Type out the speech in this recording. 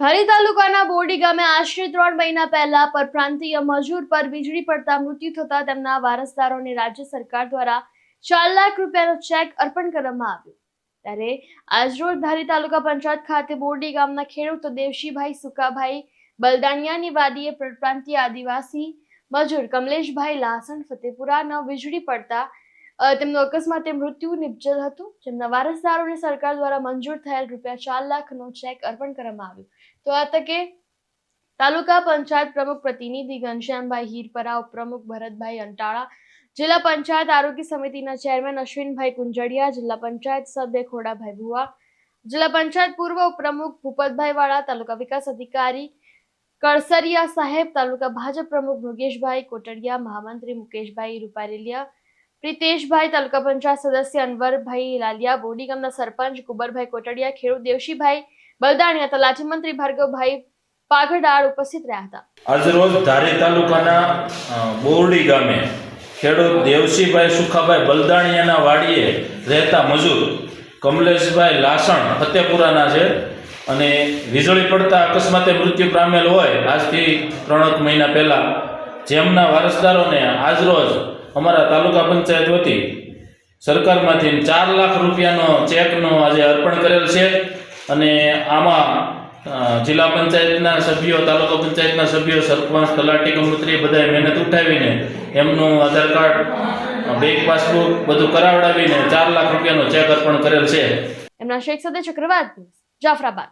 ધારી તાલુકાના બોરડી ગામે આશરે ત્રણ મહિના પહેલા પરપ્રાંતીય મજૂર પર વીજળી પડતા મૃત્યુ થતા તેમના વારસદારોને રાજ્ય સરકાર દ્વારા ચાર લાખ રૂપિયાનો ચેક અર્પણ કરવામાં આવ્યો. ત્યારે આજરોજ ધારી તાલુકા પંચાયત ખાતે બોરડી ગામના ખેડૂત દેવશીભાઈ સુકાભાઈ બલદાણિયાની વાદીએ પરપ્રાંતીય આદિવાસી મજૂર કમલેશભાઈ લાસણ ફતેપુરાના વીજળી પડતા તેમનું અકસ્માતે મૃત્યુ નિપજેલ હતું. જેમના વારસદારોને સરકાર દ્વારા મંજૂર થયેલ રૂપિયા ચાર લાખનો ચેક અર્પણ કરવામાં આવ્યો. તો આ તકે તાલુકા પંચાયત પ્રમુખ પ્રતિનિધિ ઘનશ્યામભાઈ હીરપરા ઉપપ્રમુખ ભરતભાઈ અંટાળા, જિલ્લા પંચાયત આરોગ્ય સમિતિના ચેરમેન અશ્વિનભાઈ કુંજડિયા, જિલ્લા પંચાયત સભ્ય ખોડાભાઈ ભુવા, જિલ્લા પંચાયત પૂર્વ ઉપપ્રમુખ ભૂપતભાઈ વાળા, તાલુકા વિકાસ અધિકારી કળસરિયા સાહેબ, તાલુકા ભાજપ પ્રમુખ મૃગેશભાઈ કોટડિયા, મહામંત્રી મુકેશભાઈ રૂપારેલિયા પ્રિતેશભાઈ તાલુકા પંચાયત સદસ્ય અનવરભાઈ લાલિયા, બોડી ગામના સરપંચ કુબરભાઈ કોટડિયા, ખેડૂત દેવશીભાઈ બલદાણિયા તલાટી મંત્રી ભાર્ગવભાઈ પાઘડાળ ઉપસ્થિત રહ્યા હતા. આજરોજ ધારી તાલુકાના બોરડી ગામે ખેડૂત દેવસીભાઈ સુખાભાઈ બલદાણિયાના વાડીએ રહેતા મજૂર કમલેશભાઈ લાસણ ફતેપુરાના છે અને વીજળી પડતા અકસ્માતે મૃત્યુ પામેલ હોય આજથી ત્રણેક મહિના પહેલાં જેમના વારસદારોને આજરોજ અમારા તાલુકા પંચાયત વતી સરકારમાંથી ચાર લાખ રૂપિયાનો ચેકનો આજે અર્પણ કરેલ છે અને આમાં જિલ્લા પંચાયતના સભ્યો, તાલુકા પંચાયતના સભ્યો, સરપંચ, તલાટી કમુત્રી બધાએ મહેનત ઉઠાવીને એમનું આધાર કાર્ડ, બેંક પાસબુક બધું કરાવડાવીને ચાર લાખ રૂપિયાનો ચેક અર્પણ કરેલ છે. એમના શેખ સદે ચક્રવાત જાફરાબાદ.